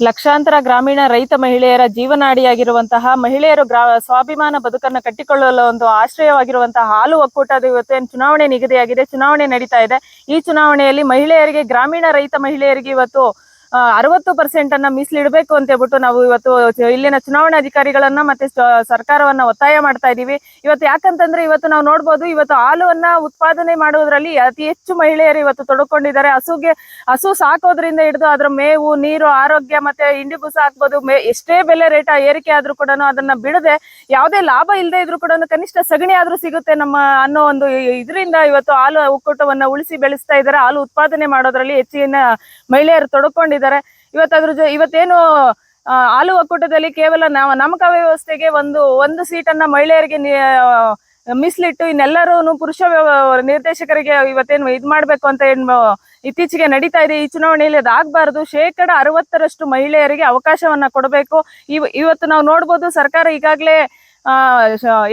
ಲಕ್ಷಾಂತರ ಗ್ರಾಮೀಣ ರೈತ ಮಹಿಳೆಯರ ಜೀವನಾಡಿಯಾಗಿರುವಂತಹ ಮಹಿಳೆಯರು ಗ್ರಾ, ಸ್ವಾಭಿಮಾನ ಬದುಕನ್ನು ಕಟ್ಟಿಕೊಳ್ಳಲು ಒಂದು ಆಶ್ರಯವಾಗಿರುವಂತಹ ಹಾಲು ಒಕ್ಕೂಟದ ಇವತ್ತೇನು ಚುನಾವಣೆ ನಿಗದಿಯಾಗಿದೆ, ಚುನಾವಣೆ ನಡೀತಾ ಇದೆ. ಈ ಚುನಾವಣೆಯಲ್ಲಿ ಮಹಿಳೆಯರಿಗೆ, ಗ್ರಾಮೀಣ ರೈತ ಮಹಿಳೆಯರಿಗೆ ಇವತ್ತು ಅರವತ್ತು ಪರ್ಸೆಂಟ್ ಅನ್ನ ಮೀಸಲಿಡಬೇಕು ಅಂತ ಹೇಳ್ಬಿಟ್ಟು ನಾವು ಇವತ್ತು ಇಲ್ಲಿನ ಚುನಾವಣಾ ಅಧಿಕಾರಿಗಳನ್ನ ಮತ್ತೆ ಸರ್ಕಾರವನ್ನ ಒತ್ತಾಯ ಮಾಡ್ತಾ ಇದೀವಿ. ಇವತ್ತು ಯಾಕಂತಂದ್ರೆ ಇವತ್ತು ನಾವು ನೋಡ್ಬೋದು, ಇವತ್ತು ಹಾಲುವನ್ನ ಉತ್ಪಾದನೆ ಮಾಡುವುದರಲ್ಲಿ ಅತಿ ಹೆಚ್ಚು ಮಹಿಳೆಯರು ಇವತ್ತು ತೊಡಕೊಂಡಿದ್ದಾರೆ. ಹಸುಗೆ, ಹಸು ಸಾಕೋದ್ರಿಂದ ಹಿಡಿದು ಅದರ ಮೇವು, ನೀರು, ಆರೋಗ್ಯ ಮತ್ತೆ ಹಿಂಡಿ ಬುಸ ಹಾಕ್ಬೋದು ಎಷ್ಟೇ ಬೆಲೆ ರೇಟ್ ಏರಿಕೆ ಆದ್ರೂ ಕೂಡ ಅದನ್ನ ಬಿಡದೆ ಯಾವುದೇ ಲಾಭ ಇಲ್ಲದೆ ಇದ್ರು ಕೂಡ ಕನಿಷ್ಠ ಸಗಣಿ ಆದ್ರೂ ಸಿಗುತ್ತೆ ನಮ್ಮ ಅನ್ನೋ ಒಂದು ಇದರಿಂದ ಇವತ್ತು ಹಾಲು ಒಕ್ಕೂಟವನ್ನ ಉಳಿಸಿ ಬೆಳೆಸ್ತಾ ಇದ್ದಾರೆ. ಹಾಲು ಉತ್ಪಾದನೆ ಮಾಡೋದ್ರಲ್ಲಿ ಹೆಚ್ಚಿನ ಮಹಿಳೆಯರು ತೊಡಕೊಂಡಿದ್ದಾರೆ. ಇವತ್ತು ಅದ್ರ ಇವತ್ತೇನು ಹಾಲು ಒಕ್ಕೂಟದಲ್ಲಿ ಕೇವಲ ನಾವು ನಾಮಕ ವ್ಯವಸ್ಥೆಗೆ ಒಂದು ಒಂದು ಸೀಟನ್ನ ಮಹಿಳೆಯರಿಗೆ ಮೀಸಲಿಟ್ಟು ಇನ್ನೆಲ್ಲರೂ ಪುರುಷ ನಿರ್ದೇಶಕರಿಗೆ ಇವತ್ತೇನು ಇದ್ ಮಾಡ್ಬೇಕು ಅಂತ ಏನು, ಇತ್ತೀಚೆಗೆ ನಡೀತಾ ಇದೆ. ಈ ಚುನಾವಣೆಯಲ್ಲಿ ಅದಾಗಬಾರದು ಶೇಕಡ ಅರವತ್ತರಷ್ಟು ಮಹಿಳೆಯರಿಗೆ ಅವಕಾಶವನ್ನ ಕೊಡಬೇಕು. ಇವ, ಇವತ್ತು ನಾವು ನೋಡ್ಬೋದು ಸರ್ಕಾರ ಈಗಾಗಲೇ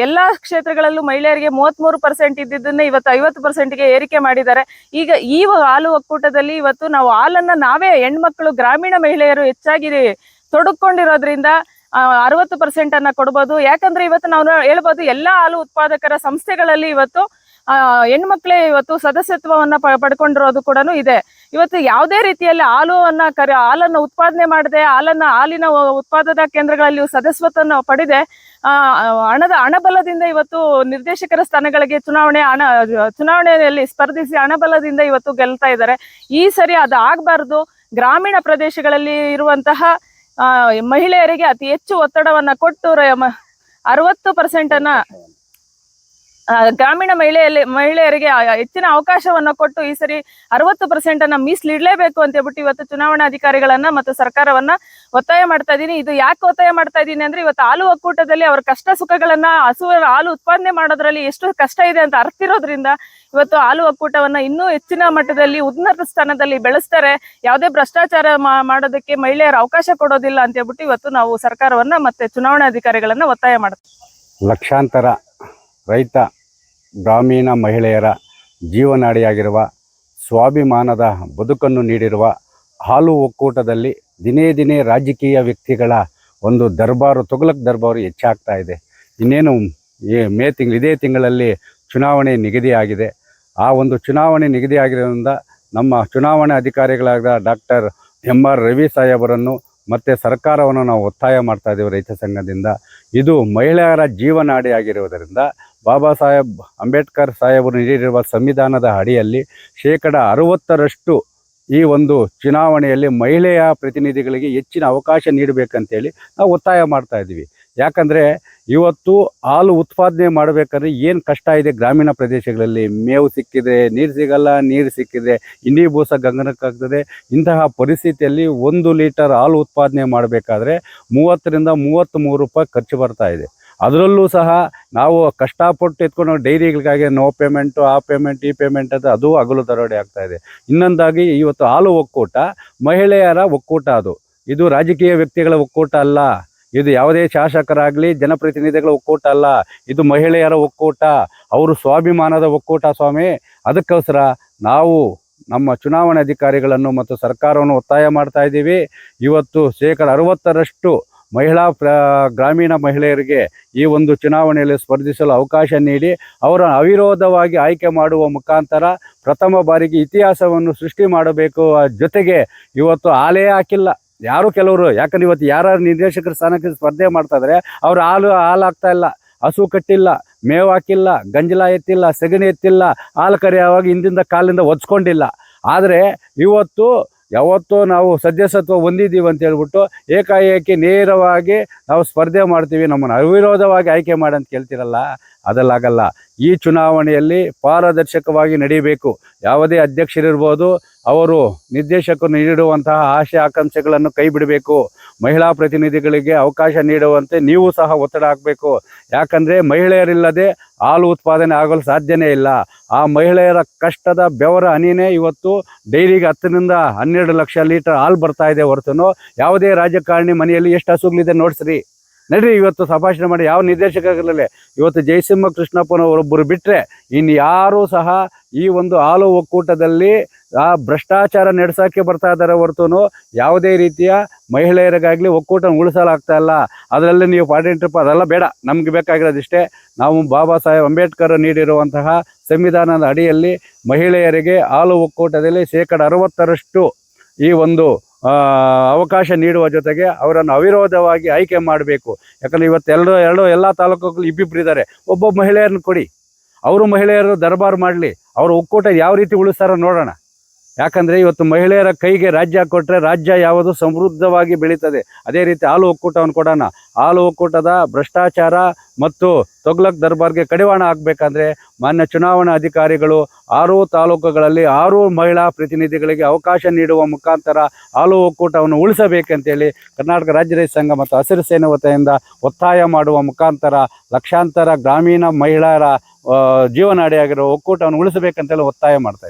ಎಲ್ಲಾ ಕ್ಷೇತ್ರಗಳಲ್ಲೂ ಮಹಿಳೆಯರಿಗೆ ಮೂವತ್ಮೂರು ಪರ್ಸೆಂಟ್ ಇದ್ದಿದ್ದನ್ನ ಇವತ್ತು ಐವತ್ತು ಪರ್ಸೆಂಟ್ಗೆ ಏರಿಕೆ ಮಾಡಿದ್ದಾರೆ. ಈಗ ಈ ಹಾಲು ಒಕ್ಕೂಟದಲ್ಲಿ ಇವತ್ತು ನಾವು ಹಾಲನ್ನ ನಾವೇ ಹೆಣ್ಮಕ್ಳು, ಗ್ರಾಮೀಣ ಮಹಿಳೆಯರು ಹೆಚ್ಚಾಗಿ ತೊಡಕೊಂಡಿರೋದ್ರಿಂದ ಅರವತ್ತು ಪರ್ಸೆಂಟ್ ಅನ್ನ ಕೊಡ್ಬೋದು. ಯಾಕಂದ್ರೆ ಇವತ್ತು ನಾವು ಹೇಳ್ಬೋದು, ಎಲ್ಲಾ ಹಾಲು ಉತ್ಪಾದಕರ ಸಂಸ್ಥೆಗಳಲ್ಲಿ ಇವತ್ತು ಆ ಮಕ್ಕಳೇ ಇವತ್ತು ಸದಸ್ಯತ್ವವನ್ನ ಪಡ್ಕೊಂಡಿರೋದು ಕೂಡ ಇದೆ. ಇವತ್ತು ಯಾವುದೇ ರೀತಿಯಲ್ಲಿ ಹಾಲುವನ್ನ ಕರೆ ಹಾಲನ್ನು ಉತ್ಪಾದನೆ ಮಾಡದೆ ಹಾಲನ್ನ ಹಾಲಿನ ಉತ್ಪಾದನಾ ಕೇಂದ್ರಗಳಲ್ಲಿ ಸದಸ್ಯತ್ವವನ್ನು ಪಡೆದೆ. ಹಣದ ಹಣಬಲದಿಂದ ಇವತ್ತು ನಿರ್ದೇಶಕರ ಸ್ಥಾನಗಳಿಗೆ ಚುನಾವಣೆ ಹಣ ಚುನಾವಣೆಯಲ್ಲಿ ಸ್ಪರ್ಧಿಸಿ ಹಣಬಲದಿಂದ ಇವತ್ತು ಗೆಲ್ತಾ ಇದ್ದಾರೆ. ಈ ಸರಿ ಅದು ಆಗಬಾರ್ದು. ಗ್ರಾಮೀಣ ಪ್ರದೇಶಗಳಲ್ಲಿ ಇರುವಂತಹ ಮಹಿಳೆಯರಿಗೆ ಅತಿ ಹೆಚ್ಚು ಒತ್ತಡವನ್ನ ಕೊಟ್ಟು ಅರವತ್ತು ಪರ್ಸೆಂಟ್ ಅನ್ನ ಆ, ಗ್ರಾಮೀಣ ಮಹಿಳೆಯಲ್ಲಿ, ಮಹಿಳೆಯರಿಗೆ ಹೆಚ್ಚಿನ ಅವಕಾಶವನ್ನ ಕೊಟ್ಟು ಈ ಸರಿ ಅರವತ್ತು ಪರ್ಸೆಂಟ್ ಅನ್ನ ಮೀಸಲಿಡಲೇಬೇಕು ಅಂತ ಹೇಳ್ಬಿಟ್ಟು ಇವತ್ತು ಚುನಾವಣಾಧಿಕಾರಿಗಳನ್ನ ಮತ್ತು ಸರ್ಕಾರವನ್ನ ಒತ್ತಾಯ ಮಾಡ್ತಾ ಇದ್ದೀನಿ ಇದು ಯಾಕೆ ಒತ್ತಾಯ ಮಾಡ್ತಾ ಇದ್ದೀನಿ ಅಂದ್ರೆ ಇವತ್ತು ಹಾಲು ಒಕ್ಕೂಟದಲ್ಲಿ ಅವರ ಕಷ್ಟ ಸುಖಗಳನ್ನ ಹಸು, ಹಾಲು ಉತ್ಪಾದನೆ ಮಾಡೋದ್ರಲ್ಲಿ ಎಷ್ಟು ಕಷ್ಟ ಇದೆ ಅಂತ ಅರ್ತಿರೋದ್ರಿಂದ ಇವತ್ತು ಹಾಲು ಒಕ್ಕೂಟವನ್ನ ಇನ್ನೂ ಹೆಚ್ಚಿನ ಮಟ್ಟದಲ್ಲಿ, ಉನ್ನತ ಸ್ಥಾನದಲ್ಲಿ ಬೆಳೆಸ್ತಾರೆ. ಯಾವುದೇ ಭ್ರಷ್ಟಾಚಾರ ಮಾಡೋದಕ್ಕೆ ಮಹಿಳೆಯರ ಅವಕಾಶ ಕೊಡೋದಿಲ್ಲ ಅಂತ ಹೇಳ್ಬಿಟ್ಟು ಇವತ್ತು ನಾವು ಸರ್ಕಾರವನ್ನ ಮತ್ತೆ ಚುನಾವಣಾಧಿಕಾರಿಗಳನ್ನ ಒತ್ತಾಯ ಮಾಡ್ತೀವಿ. ಲಕ್ಷಾಂತರ ರೈತ, ಗ್ರಾಮೀಣ ಮಹಿಳೆಯರ ಜೀವನಾಡಿಯಾಗಿರುವ ಸ್ವಾಭಿಮಾನದ ಬದುಕನ್ನು ನೀಡಿರುವ ಹಾಲು ಒಕ್ಕೂಟದಲ್ಲಿ ದಿನೇ ದಿನೇ ರಾಜಕೀಯ ವ್ಯಕ್ತಿಗಳ ಒಂದು ದರ್ಬಾರು ತೊಗಲಕ್ ದರ್ಬಾರು ಹೆಚ್ಚಾಗ್ತಾ ಇದೆ. ಇನ್ನೇನು ಮೇ ತಿಂಗಳು, ಇದೇ ತಿಂಗಳಲ್ಲಿ ಚುನಾವಣೆ ನಿಗದಿಯಾಗಿದೆ. ಆ ಒಂದು ಚುನಾವಣೆ ನಿಗದಿಯಾಗಿರೋದ್ರಿಂದ ನಮ್ಮ ಚುನಾವಣೆ ಅಧಿಕಾರಿಗಳಾದ ಡಾಕ್ಟರ್ ಎಂ ಆರ್ ರವಿ ಸಾಹೇಬರನ್ನು ಮತ್ತು ಸರ್ಕಾರವನ್ನು ನಾವು ಒತ್ತಾಯ ಮಾಡ್ತಾ ಇದ್ದೀವಿ ರೈತ ಸಂಘದಿಂದ. ಇದು ಮಹಿಳೆಯರ ಜೀವನಾಡಿಯಾಗಿರುವುದರಿಂದ ಬಾಬಾ ಸಾಹೇಬ್ ಅಂಬೇಡ್ಕರ್ ಸಾಹೇಬರು ನೀಡಿರುವ ಸಂವಿಧಾನದ ಅಡಿಯಲ್ಲಿ ಶೇಕಡ ಅರುವತ್ತರಷ್ಟು ಈ ಒಂದು ಚುನಾವಣೆಯಲ್ಲಿ ಮಹಿಳೆಯ ಪ್ರತಿನಿಧಿಗಳಿಗೆ ಹೆಚ್ಚಿನ ಅವಕಾಶ ನೀಡಬೇಕಂತೇಳಿ ನಾವು ಒತ್ತಾಯ ಮಾಡ್ತಾ ಇದ್ದೀವಿ. ಯಾಕಂದರೆ ಇವತ್ತು ಹಾಲು ಉತ್ಪಾದನೆ ಮಾಡಬೇಕಾದ್ರೆ ಏನು ಕಷ್ಟ ಇದೆ ಗ್ರಾಮೀಣ ಪ್ರದೇಶಗಳಲ್ಲಿ? ಮೇವು ಸಿಕ್ಕಿದೆ ನೀರು ಸಿಗಲ್ಲ, ನೀರು ಸಿಕ್ಕಿದೆ ಇಂಡಿ ಬೂಸ ಗಂಗನಕ್ಕಾಗ್ತದೆ. ಇಂತಹ ಪರಿಸ್ಥಿತಿಯಲ್ಲಿ ಒಂದು ಲೀಟರ್ ಹಾಲು ಉತ್ಪಾದನೆ ಮಾಡಬೇಕಾದ್ರೆ ಮೂವತ್ತರಿಂದ ಮೂವತ್ತ್ಮೂರು ರೂಪಾಯಿ ಖರ್ಚು ಬರ್ತಾ ಇದೆ. ಅದರಲ್ಲೂ ಸಹ ನಾವು ಕಷ್ಟಪಟ್ಟು ಎತ್ಕೊಂಡು ಡೈರಿಗಳಿಗಾಗಿ ನೋ ಪೇಮೆಂಟು, ಆ ಪೇಮೆಂಟ್, ಈ ಪೇಮೆಂಟ್ ಅಂತ ಅದು ಹಗಲು ದರೋಡೆ ಇದೆ. ಇನ್ನೊಂದಾಗಿ ಇವತ್ತು ಹಾಲು ಒಕ್ಕೂಟ, ಮಹಿಳೆಯರ ಒಕ್ಕೂಟ ಅದು. ಇದು ರಾಜಕೀಯ ವ್ಯಕ್ತಿಗಳ ಒಕ್ಕೂಟ ಅಲ್ಲ. ಇದು ಯಾವುದೇ ಶಾಸಕರಾಗಲಿ, ಜನಪ್ರತಿನಿಧಿಗಳ ಒಕ್ಕೂಟ ಅಲ್ಲ. ಇದು ಮಹಿಳೆಯರ ಒಕ್ಕೂಟ, ಅವರು ಸ್ವಾಭಿಮಾನದ ಒಕ್ಕೂಟ ಸ್ವಾಮಿ. ಅದಕ್ಕೋಸ್ಕರ ನಾವು ನಮ್ಮ ಚುನಾವಣೆ ಅಧಿಕಾರಿಗಳನ್ನು ಮತ್ತು ಸರ್ಕಾರವನ್ನು ಒತ್ತಾಯ ಮಾಡ್ತಾ ಇದ್ದೀವಿ. ಇವತ್ತು ಶೇಕಡ ಅರವತ್ತರಷ್ಟು ಮಹಿಳಾ ಗ್ರಾಮೀಣ ಮಹಿಳೆಯರಿಗೆ ಈ ಒಂದು ಚುನಾವಣೆಯಲ್ಲಿ ಸ್ಪರ್ಧಿಸಲು ಅವಕಾಶ ನೀಡಿ, ಅವರ ಅವಿರೋಧವಾಗಿ ಆಯ್ಕೆ ಮಾಡುವ ಮುಖಾಂತರ ಪ್ರಥಮ ಬಾರಿಗೆ ಇತಿಹಾಸವನ್ನು ಸೃಷ್ಟಿ ಮಾಡಬೇಕು. ಜೊತೆಗೆ ಇವತ್ತು ಆಲೇ ಹಾಕಿಲ್ಲ. ಯಾರು ಕೆಲವರು, ಯಾಕಂದ್ರೆ ಇವತ್ತು ಯಾರು ನಿರ್ದೇಶಕರ ಸ್ಥಾನಕ್ಕೆ ಸ್ಪರ್ಧೆ ಮಾಡ್ತಾ ಇದ್ದಾರೆ ಅವ್ರು ಹಾಲು ಹಾಲು ಇಲ್ಲ. ಹಸು ಕಟ್ಟಿಲ್ಲ, ಮೇವು ಹಾಕಿಲ್ಲ, ಗಂಜಲ ಎತ್ತಿಲ್ಲ, ಸೆಗಣಿ ಎತ್ತಿಲ್ಲ, ಹಾಲು ಕರೆಯುವಾಗ ಹಿಂದಿಂದ ಕಾಲಿಂದ ಒದ್ಸ್ಕೊಂಡಿಲ್ಲ. ಆದರೆ ಇವತ್ತು ಯಾವತ್ತೂ ನಾವು ಸದಸ್ಯತ್ವ ಹೊಂದಿದ್ದೀವಿ ಅಂತ ಹೇಳ್ಬಿಟ್ಟು ಏಕಾಏಕಿ ನೇರವಾಗಿ ನಾವು ಸ್ಪರ್ಧೆ ಮಾಡ್ತೀವಿ, ನಮ್ಮನ್ನು ಅವಿರೋಧವಾಗಿ ಆಯ್ಕೆ ಮಾಡಿ ಅಂತ ಕೇಳ್ತಿರಲ್ಲ? ಅದಲ್ಲಾಗಲ್ಲ. ಈ ಚುನಾವಣೆಯಲ್ಲಿ ಪಾರದರ್ಶಕವಾಗಿ ನಡೀಬೇಕು. ಯಾವುದೇ ಅಧ್ಯಕ್ಷರಿರ್ಬೋದು, ಅವರು ನಿರ್ದೇಶಕರು ನೀಡುವಂತಹ ಆಶೆ ಆಕಾಂಕ್ಷೆಗಳನ್ನು ಕೈ ಬಿಡಬೇಕು ಮಹಿಳಾ ಪ್ರತಿನಿಧಿಗಳಿಗೆ ಅವಕಾಶ ನೀಡುವಂತೆ ನೀವು ಸಹ ಒತ್ತಡ ಹಾಕಬೇಕು. ಯಾಕಂದರೆ ಮಹಿಳೆಯರಿಲ್ಲದೆ ಹಾಲು ಉತ್ಪಾದನೆ ಆಗಲು ಸಾಧ್ಯನೇ ಇಲ್ಲ. ಆ ಮಹಿಳೆಯರ ಕಷ್ಟದ ಬೆವರ ಹನಿನೇ ಇವತ್ತು ಡೈರಿಗೆ ಹತ್ತರಿಂದ ಹನ್ನೆರಡು ಲಕ್ಷ ಲೀಟರ್ ಹಾಲು ಬರ್ತಾ ಇದೆ ಹೊರತು ಯಾವುದೇ ರಾಜಕಾರಣಿ ಮನೆಯಲ್ಲಿ ಎಷ್ಟು ಹಸುಗಳಿದೆ ನೋಡ್ಸ್ರಿ. ನಡ್ರಿ, ಇವತ್ತು ಸಂಭಾಷಣೆ ಮಾಡಿ ಯಾವ ನಿರ್ದೇಶಕರಲ್ಲೇ ಇವತ್ತು ಜಯಸಿಂಹ ಕೃಷ್ಣಪ್ಪನವರೊಬ್ಬರು ಬಿಟ್ಟರೆ ಇನ್ನು ಯಾರೂ ಸಹ ಈ ಒಂದು ಹಾಲು ಒಕ್ಕೂಟದಲ್ಲಿ ಆ ಭ್ರಷ್ಟಾಚಾರ ನಡೆಸೋಕ್ಕೆ ಬರ್ತಾ ಇದ್ದಾರೆ ಹೊರತು ಯಾವುದೇ ರೀತಿಯ ಮಹಿಳೆಯರಿಗಾಗಲಿ ಒಕ್ಕೂಟ ಉಳಿಸಲಾಗ್ತಾ ಇಲ್ಲ. ಅದರಲ್ಲಿ ನೀವು ಪಾರ್ಟಿಂಟ್ರಿಪ್ ಅದೆಲ್ಲ ಬೇಡ. ನಮ್ಗೆ ಬೇಕಾಗಿರೋದಿಷ್ಟೇ ನಾವು ಬಾಬಾ ಸಾಹೇಬ್ ಅಂಬೇಡ್ಕರ್ ನೀಡಿರುವಂತಹ ಸಂವಿಧಾನದ ಅಡಿಯಲ್ಲಿ ಮಹಿಳೆಯರಿಗೆ ಹಾಲು ಒಕ್ಕೂಟದಲ್ಲಿ ಶೇಕಡ ಅರವತ್ತರಷ್ಟು ಈ ಒಂದು ಅವಕಾಶ ನೀಡುವ ಜೊತೆಗೆ ಅವರನ್ನು ಅವಿರೋಧವಾಗಿ ಆಯ್ಕೆ ಮಾಡಬೇಕು. ಯಾಕಂದರೆ ಇವತ್ತು ಎರಡು ಎರಡು ಎಲ್ಲ ತಾಲೂಕುಗಳು ಇಬ್ಬಿಬ್ರು ಇದ್ದಾರೆ. ಒಬ್ಬೊಬ್ಬ ಮಹಿಳೆಯರನ್ನು ಕೊಡಿ. ಅವರು ಮಹಿಳೆಯರು ದರ್ಬಾರ್ ಮಾಡಲಿ. ಅವರು ಒಕ್ಕೂಟ ಯಾವ ರೀತಿ ಉಳಿಸ್ತಾರೋ ನೋಡೋಣ. ಯಾಕಂದರೆ ಇವತ್ತು ಮಹಿಳೆಯರ ಕೈಗೆ ರಾಜ್ಯ ಕೊಟ್ಟರೆ ರಾಜ್ಯ ಯಾವುದು ಸಮೃದ್ಧವಾಗಿ ಬೆಳೀತದೆ. ಅದೇ ರೀತಿ ಹಾಲು ಒಕ್ಕೂಟವನ್ನು ಕೊಡೋಣ. ಹಾಲು ಒಕ್ಕೂಟದ ಭ್ರಷ್ಟಾಚಾರ ಮತ್ತು ತೊಗ್ಲಕ್ ದರ್ಬಾರ್ಗೆ ಕಡಿವಾಣ ಹಾಕಬೇಕಂದ್ರೆ ಮಾನ್ಯ ಚುನಾವಣಾ ಅಧಿಕಾರಿಗಳು ಆರು ತಾಲೂಕುಗಳಲ್ಲಿ ಆರು ಮಹಿಳಾ ಪ್ರತಿನಿಧಿಗಳಿಗೆ ಅವಕಾಶ ನೀಡುವ ಮುಖಾಂತರ ಹಾಲು ಒಕ್ಕೂಟವನ್ನು ಉಳಿಸಬೇಕಂತೇಳಿ ಕರ್ನಾಟಕ ರಾಜ್ಯ ರೈತ ಸಂಘ ಮತ್ತು ಹಸಿರು ಸೇನೆ ವತಿಯಿಂದ ಒತ್ತಾಯ ಮಾಡುವ ಮುಖಾಂತರ ಲಕ್ಷಾಂತರ ಗ್ರಾಮೀಣ ಮಹಿಳೆಯರ ಜೀವನಾಡಿಯಾಗಿರೋ ಒಕ್ಕೂಟವನ್ನು ಉಳಿಸಬೇಕಂತೇಳಿ ಒತ್ತಾಯ ಮಾಡ್ತಾ